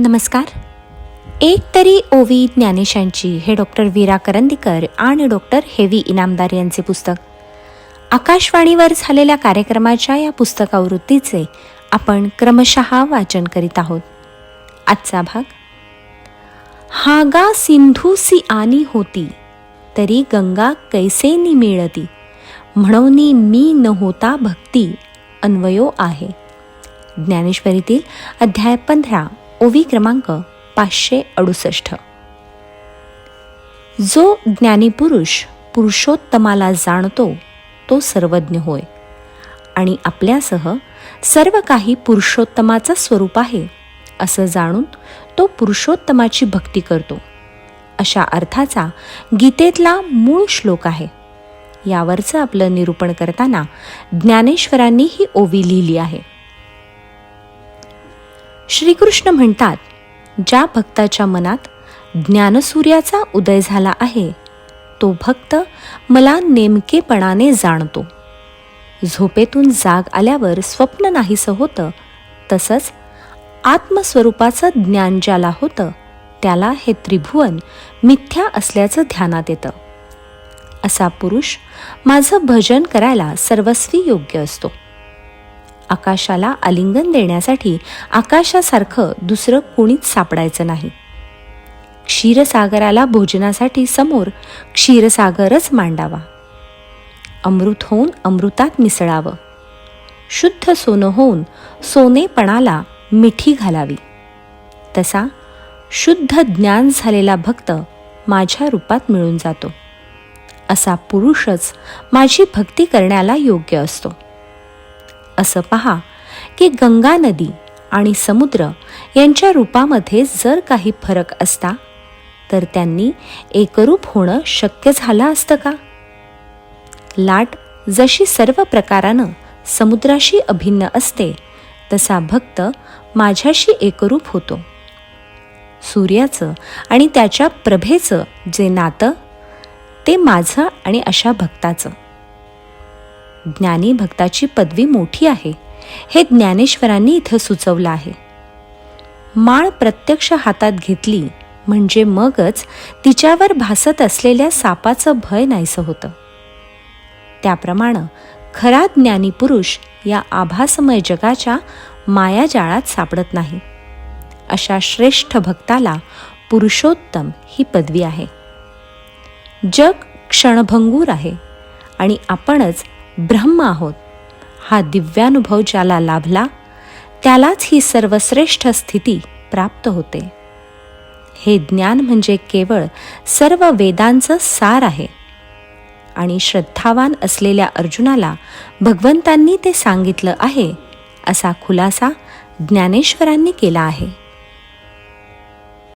नमस्कार. एक तरी ओवी ज्ञानेशांची हे डॉक्टर वीरा करंदीकर आणि डॉक्टर हेवी इनामदार यांचे पुस्तक. आकाशवाणीवर झालेल्या कार्यक्रमाच्या या पुस्तकावृत्तीचे आपण क्रमशः वाचन करीत आहोत. आजचा भाग हागा सिंधूसी आनी होती तरी गंगा कैसेनी मिळती म्हणून मी न होता भक्ती अन्वयो आहे. ज्ञानेश्वरीतील अध्याय पंधरा. ओवी क्रमांक पाचशे अडुसष्ट. जो ज्ञानी पुरुष पुरुषोत्तमाला जाणतो तो सर्वज्ञ होय. आणि आपल्यासह सर्व काही पुरुषोत्तमाचं स्वरूप आहे असं जाणून तो पुरुषोत्तमाची भक्ती करतो. अशा अर्थाचा गीतेतला मूळ श्लोक आहे. यावरचं आपलं निरूपण करताना ज्ञानेश्वरांनी ही ओवी लिहिली आहे. श्रीकृष्ण म्हणतात ज्या भक्ताच्या मनात ज्ञानसूर्याचा उदय झाला आहे तो भक्त मला नेमकेपणाने जाणतो. झोपेतून जाग आल्यावर स्वप्न नाहीसं होतं तसंच आत्मस्वरूपाचं ज्ञान ज्याला होतं त्याला हे त्रिभुवन मिथ्या असल्याचं ध्यानात येतं. असा पुरुष माझं भजन करायला सर्वस्वी योग्य असतो. आकाशाला आलिंगन देण्यासाठी आकाशासारखं दुसरं कुणीच सापडायचं नाही. क्षीरसागराला भोजनासाठी समोर क्षीरसागरच मांडावा. अमृत होऊन अमृतात मिसळावं. शुद्ध सोनं होऊन सोनेपणाला मिठी घालावी. तसा शुद्ध ज्ञान झालेला भक्त माझ्या रूपात मिळून जातो. असा पुरुषच माझी भक्ती करण्याला योग्य असतो. असं पहा की गंगा नदी आणि समुद्र यांच्या रूपामध्ये जर काही फरक असता तर त्यांनी एकरूप होणं शक्य झालं असतं का? लाट जशी सर्व प्रकारानं समुद्राशी अभिन्न असते तसा भक्त माझ्याशी एकरूप होतो. सूर्याचं आणि त्याच्या प्रभेचं जे नातं ते माझं आणि अशा भक्ताचं. ज्ञानी भक्ताची पदवी मोठी आहे. हे ज्ञानेश्वरांनी इथं सुचवलं आहे. माळ प्रत्यक्ष हातात घेतली म्हणजे मगच तिच्यावर भासत असलेल्या सापाचं भय नाहीसं होतं. त्याप्रमाणे खरा ज्ञानी पुरुष या आभासमय जगाच्या मायाजाळात सापडत नाही. अशा श्रेष्ठ भक्ताला पुरुषोत्तम ही पदवी आहे. जग क्षणभंगूर आहे आणि आपणच ब्रह्म आहोत. हा दिव्यानुभव ज्याला लाभला त्यालाच ही सर्वश्रेष्ठ स्थिती प्राप्त होते. हे ज्ञान म्हणजे केवळ सर्व वेदांचं सार आहे. आणि श्रद्धावान असलेल्या अर्जुनाला भगवंतांनी ते सांगितलं आहे असा खुलासा ज्ञानेश्वरांनी केला आहे.